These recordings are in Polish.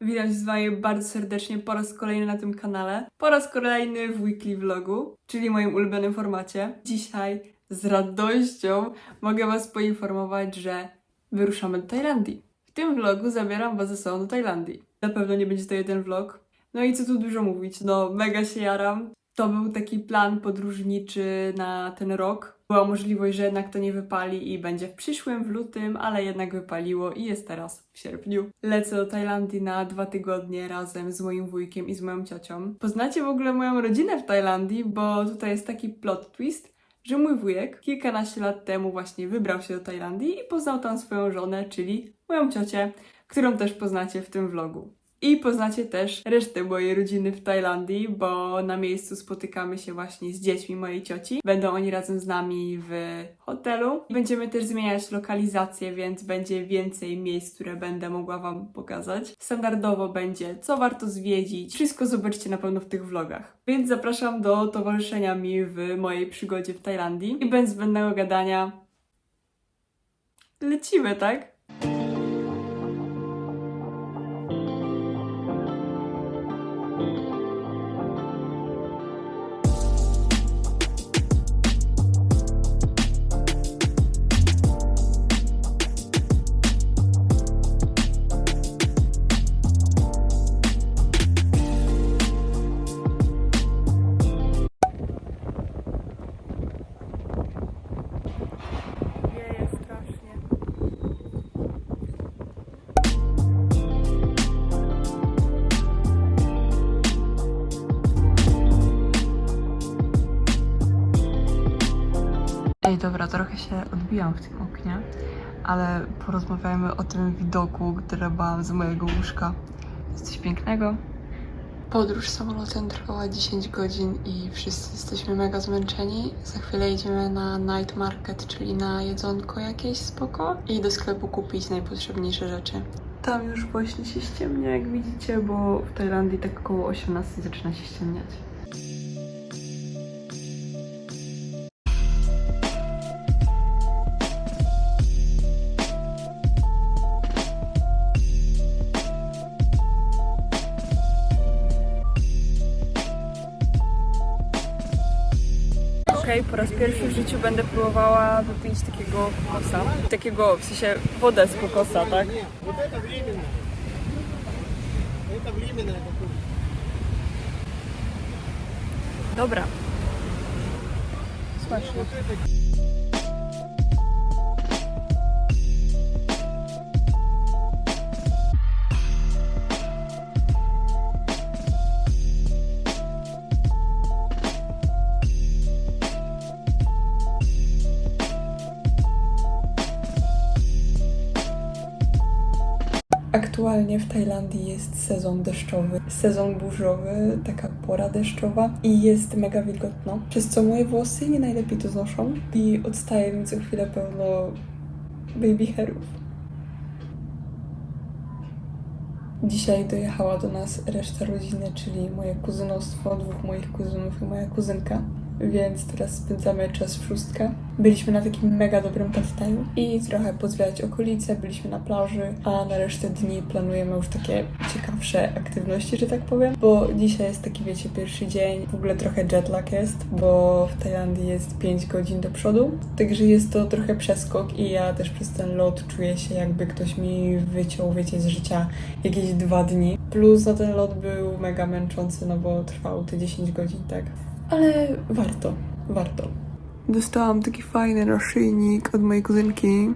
Witam się z Wami bardzo serdecznie po raz kolejny na tym kanale. Po raz kolejny w weekly vlogu, czyli moim ulubionym formacie. Dzisiaj z radością mogę Was poinformować, że wyruszamy do Tajlandii. W tym vlogu zabieram Was ze sobą do Tajlandii. Na pewno nie będzie to jeden vlog. No i co tu dużo mówić, no mega się jaram. To był taki plan podróżniczy na ten rok. Była możliwość, że jednak to nie wypali i będzie w przyszłym, w lutym, ale jednak wypaliło i jest teraz w sierpniu. Lecę do Tajlandii na dwa tygodnie razem z moim wujkiem i z moją ciocią. Poznacie w ogóle moją rodzinę w Tajlandii, bo tutaj jest taki plot twist, że mój wujek kilkanaście lat temu właśnie wybrał się do Tajlandii i poznał tam swoją żonę, czyli moją ciocię, którą też poznacie w tym vlogu. I poznacie też resztę mojej rodziny w Tajlandii, bo na miejscu spotykamy się właśnie z dziećmi mojej cioci. Będą oni razem z nami w hotelu. Będziemy też zmieniać lokalizację, więc będzie więcej miejsc, które będę mogła Wam pokazać. Standardowo będzie, co warto zwiedzić. Wszystko zobaczycie na pewno w tych vlogach. Więc zapraszam do towarzyszenia mi w mojej przygodzie w Tajlandii. I bez zbędnego gadania lecimy, tak? Ej, dobra, trochę się odbijam w tym oknie, ale porozmawiajmy o tym widoku, który mam z mojego łóżka. Jest coś pięknego. Podróż samolotem trwała 10 godzin i wszyscy jesteśmy mega zmęczeni. Za chwilę idziemy na night market, czyli na jedzonko jakieś spoko i do sklepu kupić najpotrzebniejsze rzeczy. Tam już właśnie się ściemnia, jak widzicie, bo w Tajlandii tak około 18 zaczyna się ściemniać. Okej, po raz pierwszy w życiu będę próbowała wypić takiego kokosa. Takiego, w sensie wodę z kokosa, tak? Dobra. Smaczne. Aktualnie w Tajlandii jest sezon deszczowy, sezon burzowy, taka pora deszczowa i jest mega wilgotno, przez co moje włosy nie najlepiej to znoszą i odstaje mi co chwilę pełno baby hairów. Dzisiaj dojechała do nas reszta rodziny, czyli moje kuzynostwo, dwóch moich kuzynów i moja kuzynka. Więc teraz spędzamy czas w szóstkę. Byliśmy na takim mega dobrym pastaju i trochę pozwiać okolice, byliśmy na plaży, a na resztę dni planujemy już takie ciekawsze aktywności, że tak powiem, bo dzisiaj jest taki, wiecie, pierwszy dzień, w ogóle trochę jetlag jest, bo w Tajlandii jest 5 godzin do przodu, także jest to trochę przeskok i ja też przez ten lot czuję się jakby ktoś mi wyciął, wiecie, z życia jakieś dwa dni. Plus na ten lot był mega męczący, no bo trwał te 10 godzin, tak Ale warto, warto. Dostałam taki fajny naszyjnik od mojej kuzynki.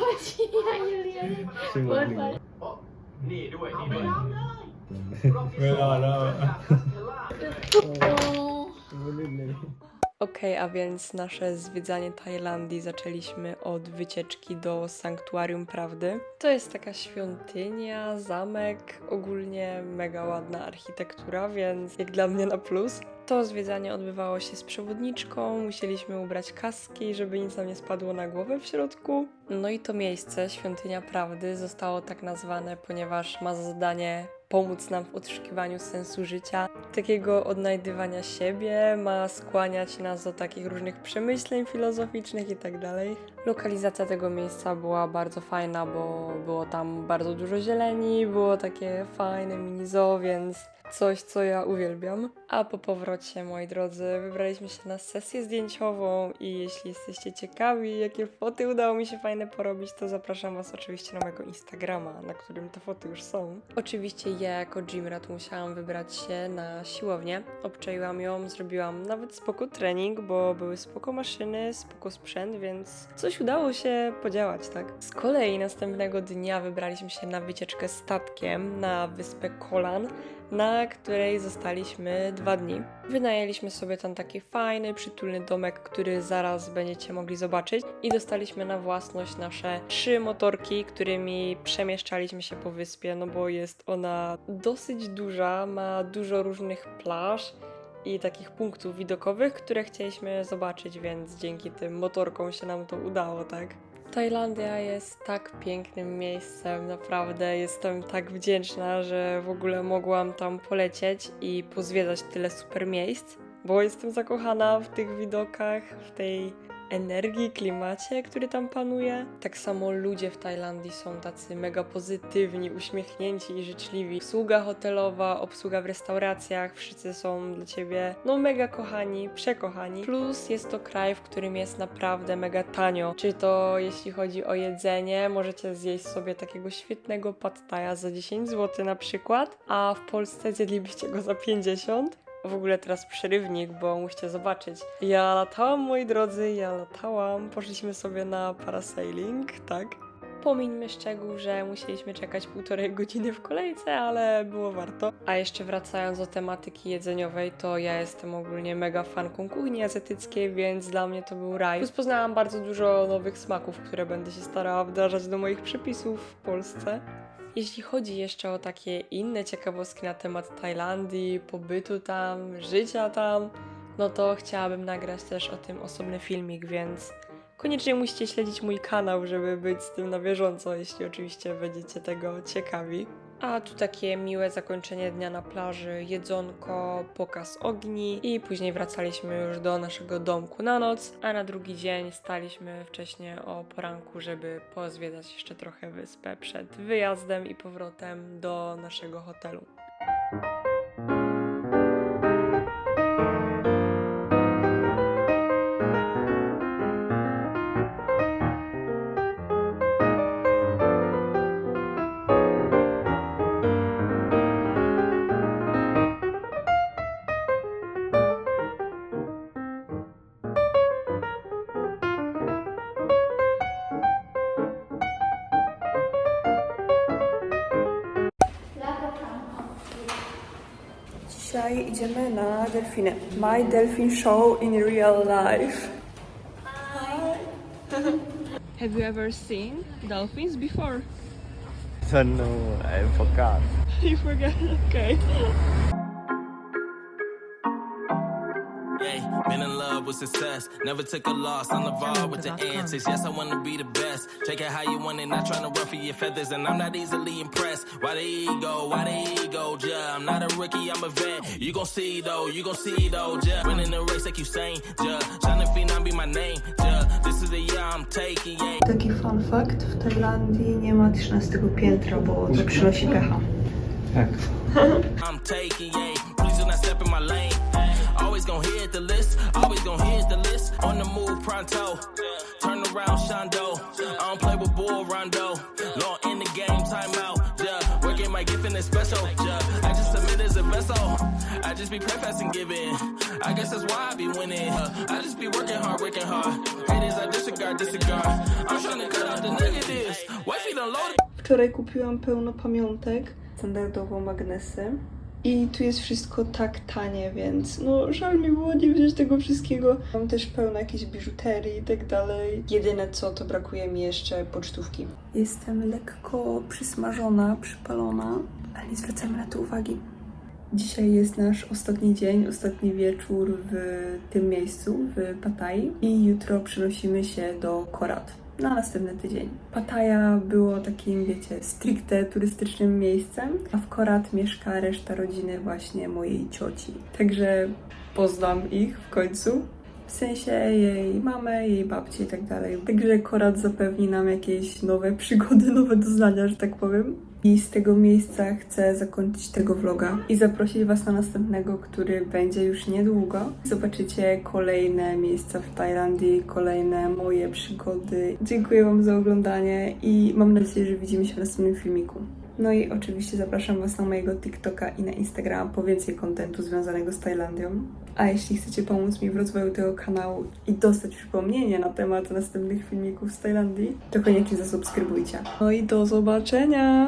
Ôi, นี่ด้วย นี่ด้วย ไม่รอแล้ว Okej, a więc nasze zwiedzanie Tajlandii zaczęliśmy od wycieczki do Sanktuarium Prawdy. To jest taka świątynia, zamek, ogólnie mega ładna architektura, więc jak dla mnie na plus. To zwiedzanie odbywało się z przewodniczką, musieliśmy ubrać kaski, żeby nic nam nie spadło na głowę w środku. No i to miejsce, Świątynia Prawdy, zostało tak nazwane, ponieważ ma za zadanie pomóc nam w odszukiwaniu sensu życia, takiego odnajdywania siebie, ma skłaniać nas do takich różnych przemyśleń filozoficznych i tak. Lokalizacja tego miejsca była bardzo fajna, bo było tam bardzo dużo zieleni, było takie fajne mini zoo, więc coś, co ja uwielbiam. A po powrocie, moi drodzy, wybraliśmy się na sesję zdjęciową i jeśli jesteście ciekawi, jakie foty udało mi się fajne porobić, to zapraszam Was oczywiście na mojego Instagrama, na którym te foty już są. Oczywiście ja jako gymrat musiałam wybrać się na siłownię. Obczaiłam ją, zrobiłam nawet spoko trening, bo były spoko maszyny, spoko sprzęt, więc coś udało się podziałać, tak? Z kolei następnego dnia wybraliśmy się na wycieczkę statkiem na wyspę Kolan, na której zostaliśmy dwa dni. Wynajęliśmy sobie tam taki fajny, przytulny domek, który zaraz będziecie mogli zobaczyć i dostaliśmy na własność nasze trzy motorki, którymi przemieszczaliśmy się po wyspie, no bo jest ona dosyć duża, ma dużo różnych plaż i takich punktów widokowych, które chcieliśmy zobaczyć, więc dzięki tym motorkom się nam to udało, tak? Tajlandia jest tak pięknym miejscem, naprawdę jestem tak wdzięczna, że w ogóle mogłam tam polecieć i pozwiedzać tyle super miejsc, bo jestem zakochana w tych widokach, w tej energii, klimacie, który tam panuje. Tak samo ludzie w Tajlandii są tacy mega pozytywni, uśmiechnięci i życzliwi. Obsługa hotelowa, obsługa w restauracjach, wszyscy są dla ciebie no mega kochani, przekochani. Plus jest to kraj, w którym jest naprawdę mega tanio. Czy to jeśli chodzi o jedzenie, możecie zjeść sobie takiego świetnego pad thai'a za 10 zł na przykład, a w Polsce zjedlibyście go za 50 w ogóle teraz przerywnik, bo musicie zobaczyć. Ja latałam, moi drodzy, ja latałam. Poszliśmy sobie na parasailing, tak? Pomińmy szczegół, że musieliśmy czekać półtorej godziny w kolejce, ale było warto. A jeszcze wracając do tematyki jedzeniowej, to ja jestem ogólnie mega fanką kuchni azjatyckiej, więc dla mnie to był raj. Poznałam bardzo dużo nowych smaków, które będę się starała wdrażać do moich przepisów w Polsce. Jeśli chodzi jeszcze o takie inne ciekawostki na temat Tajlandii, pobytu tam, życia tam, no to chciałabym nagrać też o tym osobny filmik, więc koniecznie musicie śledzić mój kanał, żeby być z tym na bieżąco, jeśli oczywiście będziecie tego ciekawi. A tu takie miłe zakończenie dnia na plaży, jedzonko, pokaz ogni i później wracaliśmy już do naszego domku na noc, a na drugi dzień staliśmy wcześniej o poranku, żeby pozwiedzać jeszcze trochę wyspę przed wyjazdem i powrotem do naszego hotelu. Dzisiaj idziemy na delfiny. My Delphin Show in real life. Hi. Have you ever seen dolphins before? I Don't know, I forgot. You forgot? Okay. Been in love with success. Never took a loss. I'm involved with the antics. Yes, I wanna be the best. Take it how you want it. Not trying to ruffle your feathers, and I'm not easily impressed. Why the ego? Why the ego? Yeah, I'm not a rookie. I'm a vet. You gon' see though. You gon' see though. Yeah, winning the race like you saying. Yeah, trying to phenom be my name. Yeah, this is the year I'm taking. Yeah. Taki fun fact, w Tajlandii nie ma 13 piętra, bo to przynosi pecha. Tak. I'm taking, yeah. Please do not step in my lane. On the move pronto. Turn around, Shondo. I don't play with Bull Rondo. Law in the game, timeout. Yeah, working my gift in the special. Yeah, I just submit as a vessel. I just be and giving. I guess that's why I be winning. I just be working hard, working hard. Haters, I disregard, disregard. I'm trying to cut out the negatives. Wifey done loaded. Wczoraj kupiłam pełno pamiątek, standardowo magnesy. I tu jest wszystko tak tanie, więc no żal mi było nie wziąć tego wszystkiego. Mam też pełno jakiejś biżuterii i tak dalej. Jedyne co, to brakuje mi jeszcze pocztówki. Jestem lekko przysmażona, przypalona, ale nie zwracamy na to uwagi. Dzisiaj jest nasz ostatni dzień, ostatni wieczór w tym miejscu, w Pattaya i jutro przenosimy się do Korat. Na następny tydzień. Pattaya było takim, wiecie, stricte turystycznym miejscem, a w Korat mieszka reszta rodziny właśnie mojej cioci. Także poznam ich w końcu. W sensie jej mamę, jej babci i tak dalej. Także Korat zapewni nam jakieś nowe przygody, nowe doznania, że tak powiem. I z tego miejsca chcę zakończyć tego vloga i zaprosić Was na następnego, który będzie już niedługo. Zobaczycie kolejne miejsca w Tajlandii, kolejne moje przygody. Dziękuję Wam za oglądanie i mam nadzieję, że widzimy się w następnym filmiku. No i oczywiście zapraszam Was na mojego TikToka i na Instagrama po więcej kontentu związanego z Tajlandią. A jeśli chcecie pomóc mi w rozwoju tego kanału i dostać przypomnienie na temat następnych filmików z Tajlandii, to koniecznie zasubskrybujcie. No i do zobaczenia!